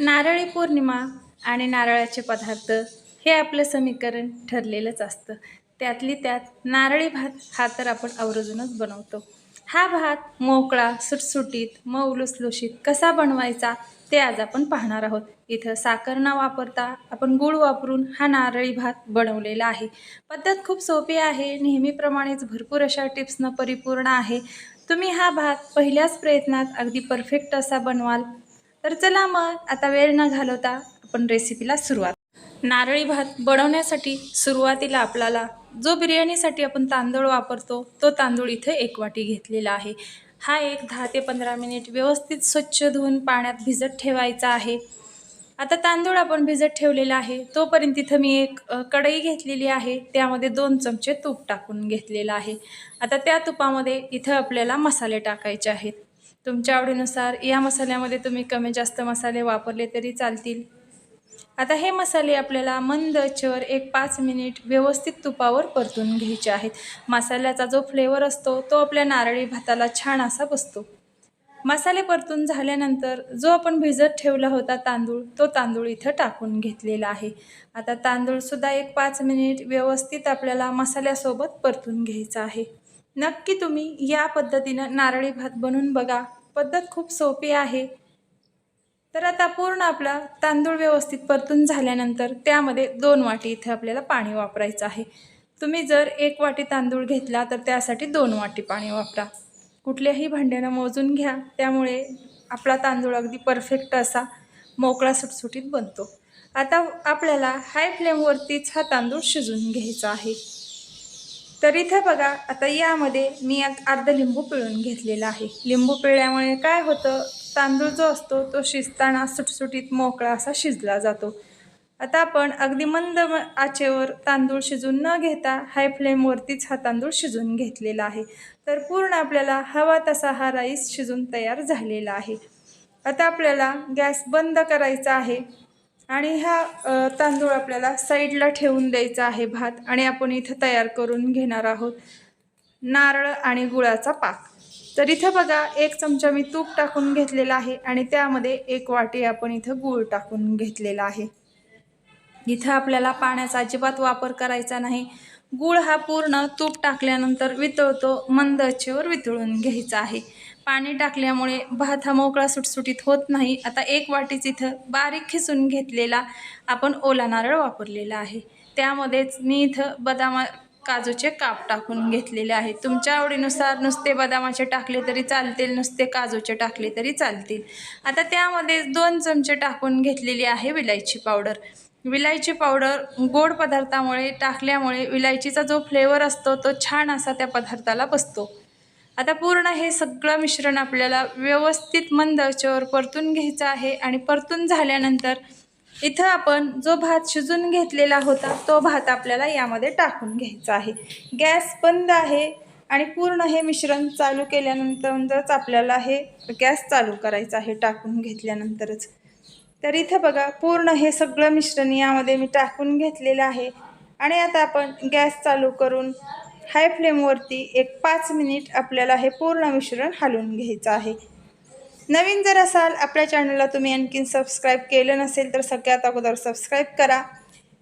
नारळी पौर्णिमा आणि नारळाचे पदार्थ हे आपलं समीकरण ठरलेलंच असतं. त्यातली त्यात नारळी भात हा तर आपण आवर्जूनच बनवतो. हा भात मोकळा सुटसुटीत मऊ लुसलुशीत कसा बनवायचा ते आज आपण पाहणार आहोत. इथं साखर न वापरता आपण गूळ वापरून हा नारळी भात बनवलेला आहे. पद्धत खूप सोपी आहे नेहमीप्रमाणेच भरपूर अशा टिप्सनं परिपूर्ण आहे. तुम्ही हा भात पहिल्याच प्रयत्नात अगदी परफेक्ट असा बनवाल. तर चला मग आता वेळ न घालवता आपण रेसिपीला सुरुवात. नारळी भात बनवण्यासाठी सुरुवातीला आपल्याला जो बिर्याणीसाठी आपण तांदूळ वापरतो तो तांदूळ इथे एक वाटी घेतलेला आहे. हा एक दहा ते पंधरा मिनिट व्यवस्थित स्वच्छ धुवून पाण्यात भिजत ठेवायचा आहे. आता तांदूळ आपण भिजत ठेवलेला आहे. तोपर्यंत तिथं मी एक कढई घेतलेली आहे. त्यामध्ये दोन चमचे तूप टाकून घेतलेलं आहे. आता त्या तुपामध्ये इथं आपल्याला मसाले टाकायचे आहेत. तुमच्या आवडीनुसार या मसाल्यामध्ये तुम्ही कमी जास्त मसाले वापरले तरी चालतील. आता हे मसाले आपल्याला मंद चर एक पाच मिनिट व्यवस्थित तुपावर परतून घ्यायचे आहेत. मसाल्याचा जो फ्लेवर असतो तो आपल्या नारळी भाताला छान असा बसतो. मसाले परतून झाल्यानंतर जो आपण भिजत ठेवला होता तांदूळ तो तांदूळ इथं टाकून घेतलेला आहे. आता तांदूळसुद्धा एक पाच मिनिट व्यवस्थित आपल्याला मसाल्यासोबत परतून घ्यायचा आहे. नक्की तुम्ही या पद्धतीनं नारळी भात बनवून बघा. पद्धत खूप सोपी आहे. तर आता पूर्ण आपला तांदूळ व्यवस्थित परतून झाल्यानंतर त्यामध्ये दोन वाटी इथे आपल्याला पाणी वापरायचं आहे. तुम्ही जर एक वाटी तांदूळ घेतला तर त्यासाठी दोन वाटी पाणी वापरा. कुठल्याही भांड्यानं मोजून घ्या त्यामुळे आपला तांदूळ अगदी परफेक्ट असा मोकळा सुटसुटीत बनतो. आता आपल्याला हाय फ्लेमवरतीच हा तांदूळ शिजून घ्यायचा आहे. तर इथं बघा आता यामध्ये मी एक अर्ध लिंबू पिळून घेतलेला आहे. लिंबू पिळल्यामुळे काय होतं तांदूळ जो असतो तो शिजताना सुटसुटीत मोकळा असा शिजला जातो. आता आपण अगदी मंद आचेवर तांदूळ शिजून न घेता हाय फ्लेमवरतीच हा तांदूळ शिजून घेतलेला आहे. तर पूर्ण आपल्याला हवा तसा हा राईस शिजून तयार झालेला आहे. आता आपल्याला गॅस बंद करायचा आहे. आणि हा तांदूळ आपल्याला साईडला ठेवून द्यायचा आहे भात आणि आपण इथं तयार करून घेणार आहोत नारळ आणि गुळाचा पाक. तर इथं बघा एक चमचा मी तूप टाकून घेतलेला आहे आणि त्यामध्ये एक वाटी आपण इथं गूळ टाकून घेतलेला आहे. इथं आपल्याला पाण्याचा अजिबात वापर करायचा नाही. गूळ हा पूर्ण तूप टाकल्यानंतर वितळतो मंद आचेवर वितळून घ्यायचा आहे. पाणी टाकल्यामुळे भात हा मोकळा सुटसुटीत होत नाही. आता एक वाटीच इथं बारीक खिसून घेतलेला आपण ओला नारळ वापरलेला आहे. त्यामध्येच मी इथं बदामा काजूचे काप टाकून घेतलेले आहेत. तुमच्या आवडीनुसार नुसते बदामाचे टाकले तरी चालतील नुसते काजूचे टाकले तरी चालतील. आता त्यामध्ये दोन चमचे टाकून घेतलेली आहे विलायची पावडर. विलायची पावडर गोड पदार्थामुळे टाकल्यामुळे विलायचीचा जो फ्लेवर असतो तो छान असा त्या पदार्थाला बसतो. आता पूर्ण हे सगळं मिश्रण आपल्याला व्यवस्थित मंद आचेवर परतून घ्यायचं आहे आणि परतून झाल्यानंतर इथं आपण जो भात शिजून घेतलेला होता तो भात आपल्याला यामध्ये टाकून घ्यायचा आहे. गॅस बंद आहे आणि पूर्ण हे मिश्रण चालू केल्यानंतरच आपल्याला हे गॅस चालू करायचा आहे टाकून घेतल्यानंतरच. तर इथं बघा पूर्ण हे सगळं मिश्रण यामध्ये मी टाकून घेतलेलं आहे. आणि आता आपण गॅस चालू करून हाय फ्लेमवरती एक पाच मिनिट आपल्याला हे पूर्ण मिश्रण हलवून घ्यायचं आहे. नवीन जर असाल आपल्या चॅनलला तुम्ही आणखीन सबस्क्राईब केलं नसेल तर सगळ्यात अगोदर सबस्क्राईब करा.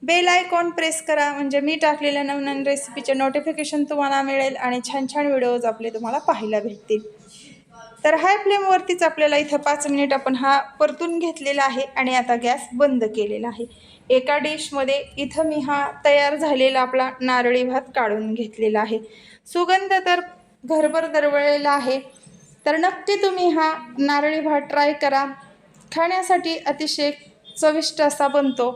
बेल आयकॉन प्रेस करा म्हणजे मी टाकलेल्या नवनवीन रेसिपीचे नोटिफिकेशन तुम्हाला मिळेल आणि छान छान व्हिडिओज आपले तुम्हाला पाहायला भेटतील. तर हाय फ्लेमवरतीच आपल्याला इथं पाच मिनिट आपण हा परतून घेतलेला आहे आणि आता गॅस बंद केलेला आहे. एका डिशमध्ये इथं मी हा तयार झालेला आपला नारळी भात काढून घेतलेला आहे. सुगंध तर घरभर दरवळलेला आहे. तर नक्की तुम्ही हा नारळी भात ट्राय करा. खाण्यासाठी अतिशय चविष्ट असा बनतो.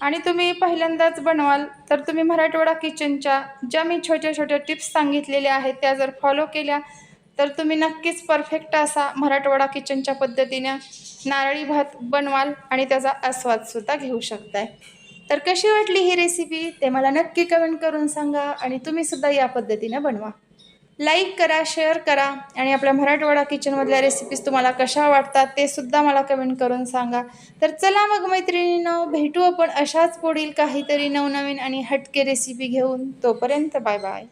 आणि तुम्ही पहिल्यांदाच बनवाल तर तुम्ही मराठवाडा किचनच्या ज्या मी छोट्या छोट्या टिप्स सांगितलेल्या आहेत त्या जर फॉलो केल्या तर तुम्ही नक्कीच परफेक्ट असा मराठवाडा किचनच्या पद्धतीनं नारळी भात बनवाल आणि त्याचा आस्वादसुद्धा घेऊ शकताय. तर कशी वाटली ही रेसिपी ते मला नक्की कमेंट करून सांगा आणि तुम्हीसुद्धा या पद्धतीनं बनवा. लाईक करा शेअर करा आणि आपल्या मराठवाडा किचनमधल्या रेसिपीज तुम्हाला कशा वाटतात ते सुद्धा मला कमेंट करून सांगा. तर चला मग मैत्रिणींनो भेटू आपण अशाच पुढील काहीतरी नवनवीन आणि हटके रेसिपी घेऊन. तोपर्यंत बाय बाय